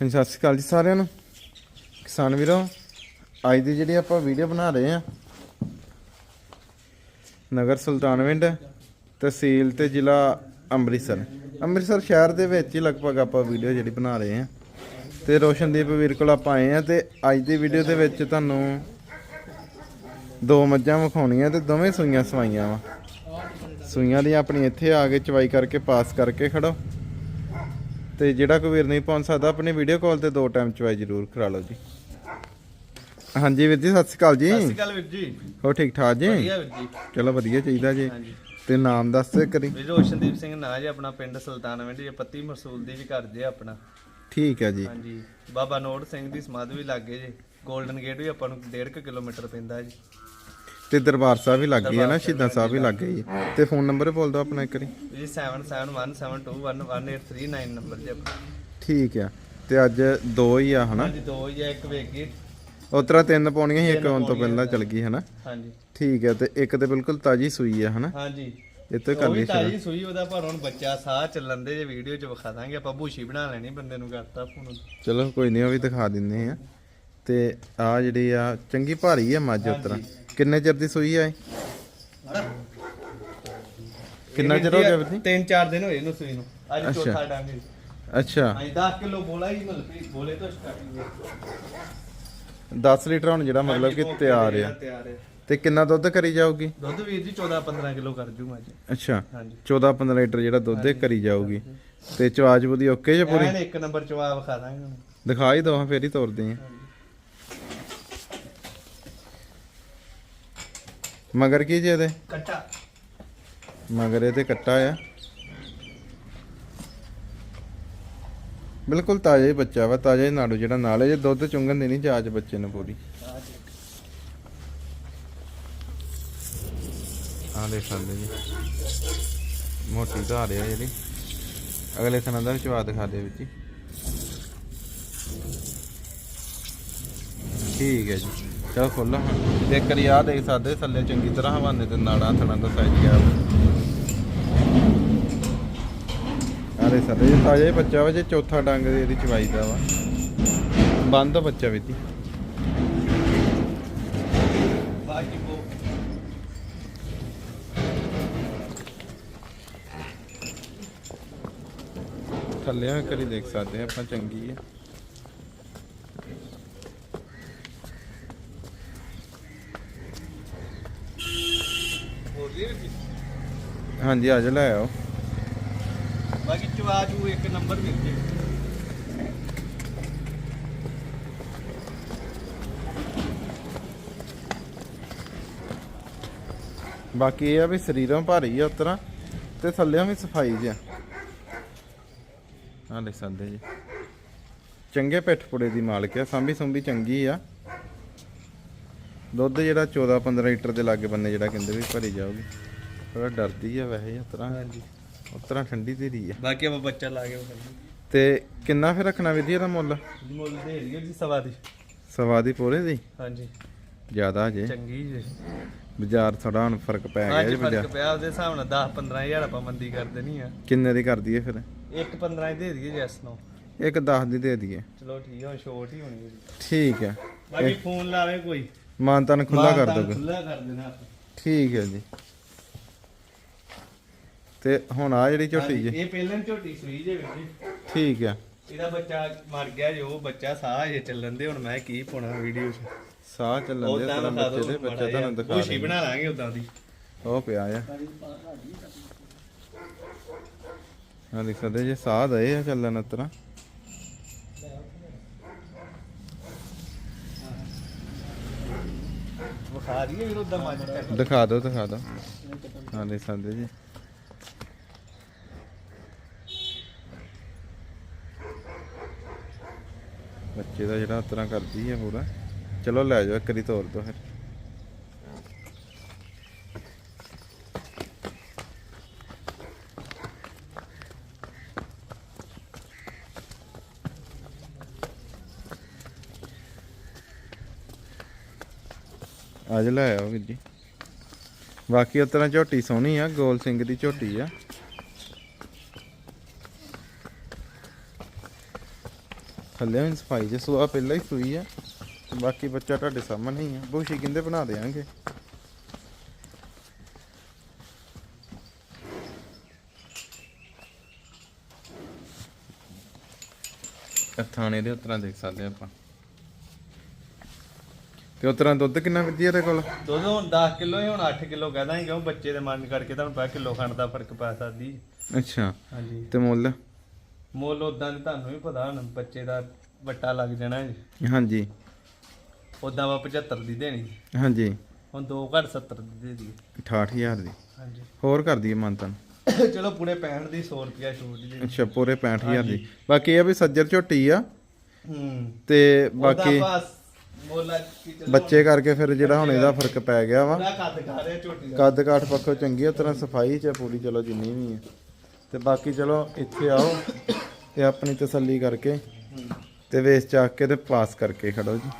ਹਾਂਜੀ, ਸਤਿ ਸ਼੍ਰੀ ਅਕਾਲ ਜੀ ਸਾਰਿਆਂ ਨੂੰ। ਕਿਸਾਨ ਵੀਰੋ, ਅੱਜ ਦੀ ਜਿਹੜੀ ਆਪਾਂ ਵੀਡੀਓ ਬਣਾ ਰਹੇ ਆ ਨਗਰ ਸੁਲਤਾਨਵਿੰਡ ਤਹਿਸੀਲ ਤੇ ਜ਼ਿਲ੍ਹਾ ਅੰਮ੍ਰਿਤਸਰ। ਅੰਮ੍ਰਿਤਸਰ ਸ਼ਹਿਰ ਦੇ ਵਿੱਚ ਹੀ ਲਗਭਗ ਆਪਾਂ ਵੀਡੀਓ ਜਿਹੜੀ ਬਣਾ ਰਹੇ ਆ ਤੇ ਰੋਸ਼ਨਦੀਪ ਵੀਰ ਕੋਲ ਆਪਾਂ ਆਏ ਆ ਤੇ ਅੱਜ ਦੀ ਵੀਡੀਓ ਦੇ ਵਿੱਚ ਤੁਹਾਨੂੰ ਦੋ ਮੱਝਾਂ ਵਿਖਾਉਣੀਆਂ ਤੇ ਦੋਵੇਂ ਸੂਈਆਂ ਸਵਾਈਆਂ ਵਾ। ਸੂਈਆਂ ਦੀ ਆਪਣੀ ਇੱਥੇ ਆ ਕੇ ਚਵਾਈ ਕਰਕੇ, ਪਾਸ ਕਰਕੇ ਖੜੋ। ਤੇ ਜਿਹੜਾ ਕੋਈ ਵੀਰ ਨਹੀਂ ਪਹੁੰਚ ਸਕਦਾ ਆਪਣੀ ਵੀਡੀਓ ਕਾਲ ਤੇ ਦੋ ਟਾਈਮ ਚਵਾਈ ਜ਼ਰੂਰ ਕਰਾ ਲਓ ਜੀ। ਹਾਂਜੀ ਵੀਰ ਜੀ ਸਤਿ ਸ਼੍ਰੀ ਅਕਾਲ ਜੀ। ਸਤਿ ਸ਼੍ਰੀ ਅਕਾਲ ਵੀਰ ਜੀ। ਹੋ ਠੀਕ ਠਾਕ ਜੀ? ਵਧੀਆ ਵੀਰ ਜੀ। ਚਲੋ ਵਧੀਆ ਚਾਹੀਦਾ ਜੀ। ਤੇ ਨਾਮ ਦੱਸ ਦੇ ਕਰੀ ਵੀਰ ਰੋਸ਼ਨਦੀਪ ਸਿੰਘ ਨਾਂ ਜੀ ਆਪਣਾ ਪਿੰਡ ਸੁਲਤਾਨਵਿੰਡ ਜੀ ਪੱਤੀ ਮਰਸੂਲ ਦੀ ਵੀ ਘਰ ਜੇ ਆਪਣਾ। ਠੀਕ ਹੈ ਜੀ। ਹਾਂਜੀ। ਬਾਬਾ ਨੋਟ ਸਿੰਘ ਦੀ ਸਮਾਧ ਵੀ ਲੱਗੇ ਜੀ। 골ਡਨ ਗੇਟ ਵੀ ਆਪਾਂ ਨੂੰ 1.5 ਕਿਲੋਮੀਟਰ ਪੈਂਦਾ ਜੀ। ਤੇ ਦਰਬਾਰ ਸਾਹਿਬ ਵੀ ਲੱਗ ਗਈ ਹੈ ਨਾ ਸ਼ਹੀਦਾਂ ਸਾਹਿਬ ਵੀ ਲੱਗ ਗਈ ਹੈ। ਤੇ ਫੋਨ ਨੰਬਰ ਬੋਲ ਦਿਓ ਆਪਣਾ ਇੱਕ ਵਾਰੀ। ਜੀ 7717211839 ਨੰਬਰ ਜੀ ਆਪਣਾ। ਠੀਕ ਆ ਤੇ ਅੱਜ ਦੋ ਹੀ ਆ ਹਨਾ? ਹਾਂਜੀ ਦੋ ਹੀ ਆ ਇੱਕ ਵੇਗੀ ਉਤਰਾ ਤਿੰਨ ਪਾਉਣੀਆਂ ਸੀ ਇੱਕ ਆਉਣ ਤੋਂ ਪਹਿਲਾਂ ਚਲ ਗਈ ਹਨਾ? ਹਾਂਜੀ। ਠੀਕ ਹੈ ਤੇ ਇੱਕ ਤੇ ਬਿਲਕੁਲ ਤਾਜੀ ਸੂਈ ਆ ਹਨਾ? ਹਾਂਜੀ। ਇਹ ਤੋਂ ਕਰ ਉਹ ਲਈ ਤਾਜੀ ਸੂਈ ਉਹਦਾ ਪਰ ਹੁਣ ਬੱਚਾ ਸਾਹ ਚੱਲਣ ਦੇ ਜੇ ਵੀਡੀਓ ਚ ਵਿਖਾ ਦਾਂਗੇ ਆਪਾਂ ਭੂਸ਼ੀ ਬਣਾ ਲੈਣੀ ਬੰਦੇ ਨੂੰ ਕਰਤਾ ਫੋਨ ਚਲੋ ਕੋਈ ਨਹੀਂ ਉਹ ਵੀ ਦਿਖਾ ਦਿੰਨੇ ਆ ਤੇ ਆ ਜਿਹੜੀ ਆ ਚੰਗੀ ਭਾਰੀ ਆ ਮੱਝ ਉਤਰਾ। ਕਿੰਨੇ ਚਿਰ ਦੀ ਸੂਈ ਆ ਇਹ? ਕਿੰਨਾ ਚਿਰ ਹੋ ਗਿਆ ਵੀਰ ਜੀ? ਤਿੰਨ ਚਾਰ ਦਿਨ ਹੋਏ ਇਹਨੂੰ ਸੂਈ ਨੂੰ। ਅੱਜ ਅੱਛਾ। ਚੌਥਾ ਡੰਗ ਅੱਛਾ। ਅਸੀਂ 10 ਕਿਲੋ ਬੋਲਾ ਹੀ ਮਤਲਬ ਕਿ ਬੋਲੇ ਤੋਂ ਸਟਾਰਟਿੰਗ 10 ਲੀਟਰ ਹੁਣ ਜਿਹੜਾ ਮਤਲਬ ਕਿ ਤਿਆਰ ਆ। ਤਿਆਰ ਹੈ ਤੇ ਕਿੰਨਾ ਦੁੱਧ ਕਰੀ ਜਾਊਗੀ? ਦੁੱਧ ਵੀਰ ਜੀ 14 15 ਕਿਲੋ ਕਰ ਜੂ। ਅੱਜ ਅੱਛਾ। ਹਾਂਜੀ। 14 15 ਲੀਟਰ ਜਿਹੜਾ ਦੁੱਧ ਇਹ ਕਰੀ ਜਾਊਗੀ। ਤੇ ਚਵਾਜ ਬੁਦੀ ਓਕੇ ਜੇ ਪੂਰੀ? ਐਨ ਇੱਕ ਨੰਬਰ ਚਵਾ ਵਿਖਾ ਦਾਂਗੇ ਦਿਖਾ ਹੀ ਦੋ ਹਾਂ ਫੇਰ ਹੀ ਤੋਰਦੇ ਆ। ਮਗਰ ਕੀ ਜੇ ਇਹਦੇ? ਕੱਟਾ। ਮਗਰ ਇਹਦੇ ਕੱਟਾ ਆ। ਬਿਲਕੁਲ ਤਾਜ਼ਾ ਹੀ ਬੱਚਾ ਵਾ ਤਾਜ਼ਾ ਹੀ ਨਾੜੂ ਜਿਹੜਾ ਨਾਲ ਹੈ ਜੇ ਦੁੱਧ ਚੁੰਗਣ ਦੀ ਨਹੀਂ ਜਾਚ ਬੱਚੇ ਨੂੰ ਪੂਰੀ। ਆ ਦੇਖ ਸਕਦੇ ਜੀ। ਮੋਟੀ ਧਾਰ ਆ ਜਿਹੜੀ ਅਗਲੇ ਥਣਾ ਦਾ ਵਿਚਵਾ ਦਿਖਾ ਦੇ ਵਿੱਚ ਠੀਕ ਹੈ ਜੀ। ਚਲ ਖੋਲੋ ਹੁਣ ਇੱਕ ਵਾਰੀ ਆ ਦੇਖ ਸਕਦੇ ਥੱਲੇ ਚੰਗੀ ਤਰ੍ਹਾਂ ਹਵਾਨੇ ਤੇ ਨਾੜਾਂ ਥਣਾ ਦਾ ਸਾਈਜ਼ ਗਿਆ। ਆਰੇ ਸਾਡੇ ਇਹ ਤਾਜ਼ਾ ਬੱਚਾ ਵਾ, ਜੇ ਚੌਥਾ ਡੰਗ ਦੇ ਇਹਦੀ ਚਵਾਈ ਦਾ ਵਾ। ਬੰਦ ਬੱਚਾ ਵੀ ਤੀ। ਥੱਲੇ ਆ ਕਰੀ ਦੇਖ ਸਕਦੇ ਆਪਾਂ ਚੰਗੀ ਹੈ ਹੋ ਗਈ ਵੀਰ ਜੀ ਹਾਂਜੀ ਆ ਜਾ ਲੈ ਆਓ। ਬਾਕੀ ਚਵਾ ਜੂ ਇੱਕ ਨੰਬਰ ਵੀਰ ਜੀ। ਬਾਕੀ ਇਹ ਆ ਵੀ ਸਰੀਰੋਂ ਭਾਰੀ ਆ ਉਤਰਾ ਤੇ ਥੱਲਿਓਂ ਵੀ ਸਫ਼ਾਈ ਜਿਆ। ਆ ਦੇਖ ਸਕਦੇ ਜੀ। ਚੰਗੇ ਪਿੱਠ ਪੁੜੇ ਦੀ ਮਾਲਕ ਆ ਸੰਭੀ ਸੰਭੀ ਚੰਗੀ ਆ। ਦੁੱਧ ਜਿਹੜਾ 14 15 ਲੀਟਰ ਦੇ ਲਾਗੇ ਬੰਨੇ ਜਿਹੜਾ ਕਹਿੰਦੇ ਵੀ ਭਰੀ ਜਾਊਗੀ। ਥੋੜਾ ਡਰਦੀ ਆ ਵੈਸੇ ਉਤਰਾ ਹਾਂਜੀ। ਉਤਰਾ ਠੰਡੀ ਧੀਰੀ ਆ। ਬਾਕੀ ਆਪਾਂ ਬੱਚਾ ਲਾ ਕੇ ਤੇ ਕਿੰਨਾ ਫਿਰ ਰੱਖਣਾ ਵਿਧੀ ਇਹਦਾ ਮੁੱਲ? ਮੁੱਲ ਦੇ ਲਿਓ ਜੀ ਸਵਾ ਦੀ। ਸਵਾ ਦੀ ਪੂਰੇ ਦੀ? ਹਾਂਜੀ। ਜ਼ਿਆਦਾ ਜੇ। ਚੰਗੀ ਜੀ। ਬਾਜ਼ਾਰ ਥੋੜਾ ਹੁਣ ਫ਼ਰਕ ਪੈ ਗਿਆ ਜੀ ਫ਼ਰਕ ਬਾਜ਼ਾਰ ਪਿਆ ਉਹਦੇ ਹਿਸਾਬ ਨਾਲ 10 15000 ਆਪਾਂ ਮੰਦੀ ਕਰ ਦੇਣੀ ਆ। ਕਿੰਨੇ ਦੀ ਕਰ ਦਈਏ ਫਿਰ? ਇੱਕ 15 ਹੀ ਦੇ ਦਈਏ ਜੈਸ ਨੂੰ। ਇੱਕ 10 ਦੀ ਦੇ ਦਈਏ। ਚਲੋ ਠੀਕ ਆ ਸ਼ੋਰਟ ਹੀ ਹੋਣੀ ਹੈ ਜੀ। ਠੀਕ ਹੈ ਬਾਕੀ ਫੋਨ ਲਾਵੇ ਕੋਈ। ਮਾਨਤਨ ਖੁੱਲਾ ਕਰ ਦੋਗੇ ਖੁੱਲਾ ਕਰ ਦੇਣਾ ਆਪਾਂ। ਠੀਕ ਹੈ ਜੀ। ਤੇ ਹੁਣ ਆ ਜਿਹੜੀ ਝੋਟੀ ਜੀ। ਇਹ ਪਹਿਲਾਂ ਝੋਟੀ ਸੂਈ ਜੇ ਵੀਰ ਜੀ। ਠੀਕ ਹੈ। ਇਹਦਾ ਬੱਚਾ ਮਰ ਗਿਆ ਜੋ ਬੱਚਾ ਸਾਹ ਜੇ ਚੱਲਣ ਦੇ ਹੁਣ ਮੈਂ ਕੀ ਪਾਉਣਾ ਵੀਡੀਓ 'ਚ। ਸਾਹ ਚੱਲਣ ਦੇ ਦਿਖਾ ਬੱਚੇ ਦੇ ਬੱਚਾ ਤੁਹਾਨੂੰ ਦਿਖਾ ਖੁਸ਼ੀ। ਬਣਾ ਲਾਂਗੇ ਉਦਾਂ ਦੀ। ਉਹ ਪਿਆ ਆ। ਹਾਂ ਦੇਖ ਸਕਦੇ ਜੇ ਸਾਹ ਦਏ ਆ ਚੱਲਣ ਉਤਰਾ ਵਿਖਾ ਦਈਏ ਵੀਰ ਉਦਾਂ ਮੱਝ ਚੱਕ ਦਿਖਾ ਦਿਓ ਦਿਖਾ ਦਿਓ। ਹਾਂ ਦੇਖ ਸਕਦੇ ਜੀ। ਬੱਚੇ ਦਾ ਜਿਹੜਾ ਉਤਰਾ ਕਰਦੀ ਹੈ ਪੂਰਾ। ਚਲੋ ਲੈ ਜਾਓ, ਇੱਕ ਵਾਰੀ ਤੋਰ ਦਿਓ ਫਿਰ। ਅੱਜ ਲੈ ਆਓ ਵੀਰ ਜੀ। ਬਾਕੀ ਉਸ ਤਰ੍ਹਾਂ ਝੋਟੀ ਸੋਹਣੀ ਆ, ਗੋਲ ਸਿੰਘ ਦੀ ਝੋਟੀ ਆ। ਥੱਲੇ ਵੀ ਸਫ਼ਾਈ ਜੇ ਸੂਆ ਪਹਿਲਾਂ ਹੀ ਸੂਈ ਆ। ਤੇ ਬਾਕੀ ਬੱਚਾ ਤੁਹਾਡੇ ਸਾਹਮਣੇ ਹੀ ਆ। ਬੂਸ਼ੀ ਕਹਿੰਦੇ ਬਣਾ ਦੇਾਂਗੇ ਥਾਣੇ ਦੇ ਉਤਰਾਂ ਦੇਖ ਸਕਦੇ ਆਪਾਂ। ਤੇ ਉਤਰਾਂ ਦੁੱਧ ਕਿੰਨਾ ਵਧੀਆ ਇਹਦੇ ਕੋਲ? ਦੁੱਧ ਹੁਣ 10 ਕਿਲੋ ਹੀ ਹੁਣ 8 ਕਿਲੋ ਕਹਦਾ ਕਿਉਂ ਬੱਚੇ ਦੇ ਮਨ ਕਰਕੇ ਤੁਹਾਨੂੰ ਪਤਾ ਕਿਲੋ ਖੰਡ ਦਾ ਫ਼ਰਕ ਪੈ ਸਕਦੀ। ਅੱਛਾ। ਹਾਂਜੀ। ਤੇ ਮੁੱਲ? ਮੁੱਲ ਉਦਾਂ ਦੀ ਤੁਹਾਨੂੰ ਵੀ ਪਤਾ ਹੁਣ ਬੱਚੇ ਦਾ ਵੱਟਾ ਲੱਗ ਜਾਣਾ ਜੀ। ਹਾਂਜੀ। ਉਦਾਂ ਵਾ 75 ਦੀ ਦੇਣੀ। ਹਾਂਜੀ। ਹੁਣ 2 ਘੱਟ 70 ਦੀ ਦੇ ਦੀ 68000 ਦੀ। ਹਾਂਜੀ। ਹੋਰ ਕਰ ਦਈਏ ਮੰਤਨ ਚਲੋ ਪੂਰੇ 65 ਦੀ 100 ਰੁਪਿਆ ਛੂਟ ਦੀ ਅੱਛਾ ਪੂਰੇ 65000 ਦੀ। ਬਾਕੀ ਇਹ ਵੀ ਸੱਜਰ ਝੋਟੀ ਆ। ਹੂੰ। ਤੇ ਬਾਕੀ ਬੱਚੇ ਕਰਕੇ ਫਿਰ ਜਿਹੜਾ ਹੁਣ ਇਹਦਾ ਫ਼ਰਕ ਪੈ ਗਿਆ ਵਾ। ਕੱਦ ਕਾਠ ਪੱਖੋਂ ਚੰਗੀ ਤਰ੍ਹਾਂ ਸਫ਼ਾਈ ਚ ਪੂਰੀ ਚਲੋ ਜਿੰਨੀ ਵੀ ਹੈ ਤੇ ਬਾਕੀ ਚਲੋ ਇੱਥੇ ਆਓ ਤੇ ਆਪਣੀ ਤਸੱਲੀ ਕਰਕੇ। ਤੇ ਵੇਚ ਚੱਕ ਕੇ ਤੇ ਪਾਸ ਕਰਕੇ ਖੜੋ ਜੀ।